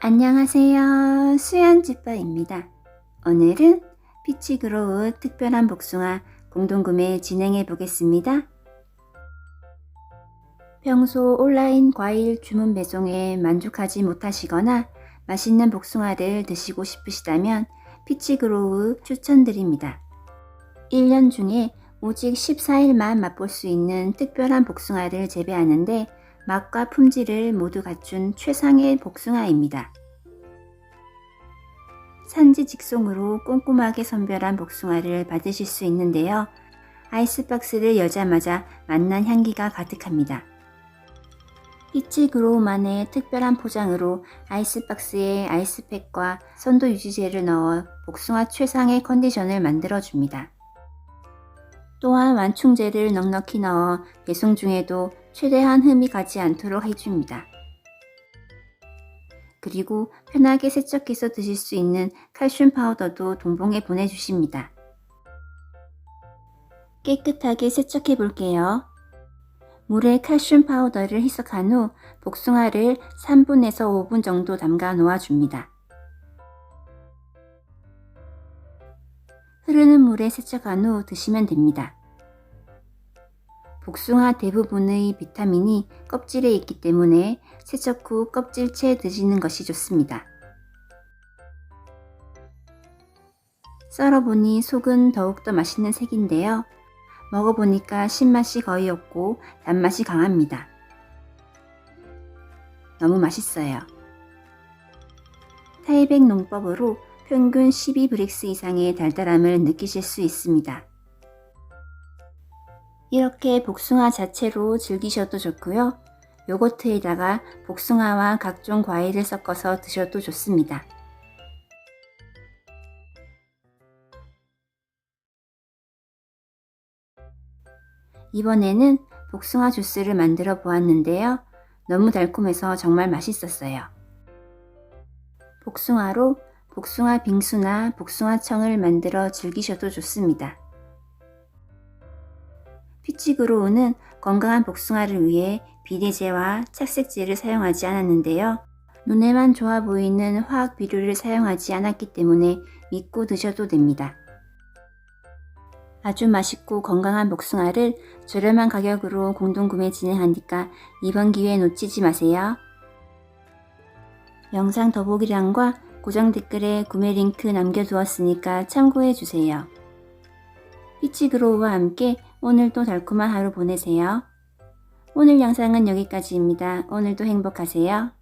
안녕하세요. 수연집바입니다. 오늘은 피치그로우 특별한 복숭아 공동구매 진행해 보겠습니다. 평소 온라인 과일 주문 배송에 만족하지 못하시거나 맛있는 복숭아를 드시고 싶으시다면 피치그로우 추천드립니다. 1년 중에 오직 14일만 맛볼 수 있는 특별한 복숭아를 재배하는데 맛과 품질을 모두 갖춘 최상의 복숭아입니다. 산지 직송으로 꼼꼼하게 선별한 복숭아를 받으실 수 있는데요. 아이스박스를 여자마자 맛난 향기가 가득합니다. 피치그로우만의 특별한 포장으로 아이스박스에 아이스팩과 선도 유지제를 넣어 복숭아 최상의 컨디션을 만들어줍니다. 또한 완충제를 넉넉히 넣어 배송 중에도 최대한 흠이 가지 않도록 해줍니다. 그리고 편하게 세척해서 드실 수 있는 칼슘 파우더도 동봉해 보내주십니다. 깨끗하게 세척해 볼게요. 물에 칼슘 파우더를 희석한 후 복숭아를 3분에서 5분 정도 담가 놓아줍니다. 흐르는 물에 세척한 후 드시면 됩니다. 복숭아 대부분의 비타민이 껍질에 있기 때문에 세척 후 껍질채 드시는 것이 좋습니다. 썰어보니 속은 더욱더 맛있는 색인데요. 먹어보니까 신맛이 거의 없고 단맛이 강합니다. 너무 맛있어요. 타이백 농법으로 평균 12브릭스 이상의 달달함을 느끼실 수 있습니다. 이렇게 복숭아 자체로 즐기셔도 좋고요. 요거트에다가 복숭아와 각종 과일을 섞어서 드셔도 좋습니다. 이번에는 복숭아 주스를 만들어 보았는데요. 너무 달콤해서 정말 맛있었어요. 복숭아로 복숭아 빙수나 복숭아청을 만들어 즐기셔도 좋습니다. 피치그로우는 건강한 복숭아를 위해 비대제와 착색제를 사용하지 않았는데요. 눈에만 좋아 보이는 화학 비료를 사용하지 않았기 때문에 믿고 드셔도 됩니다. 아주 맛있고 건강한 복숭아를 저렴한 가격으로 공동구매 진행하니까 이번 기회 놓치지 마세요. 영상 더보기란과 고정 댓글에 구매 링크 남겨두었으니까 참고해주세요. 피치그로우와 함께 오늘도 달콤한 하루 보내세요. 오늘 영상은 여기까지입니다. 오늘도 행복하세요.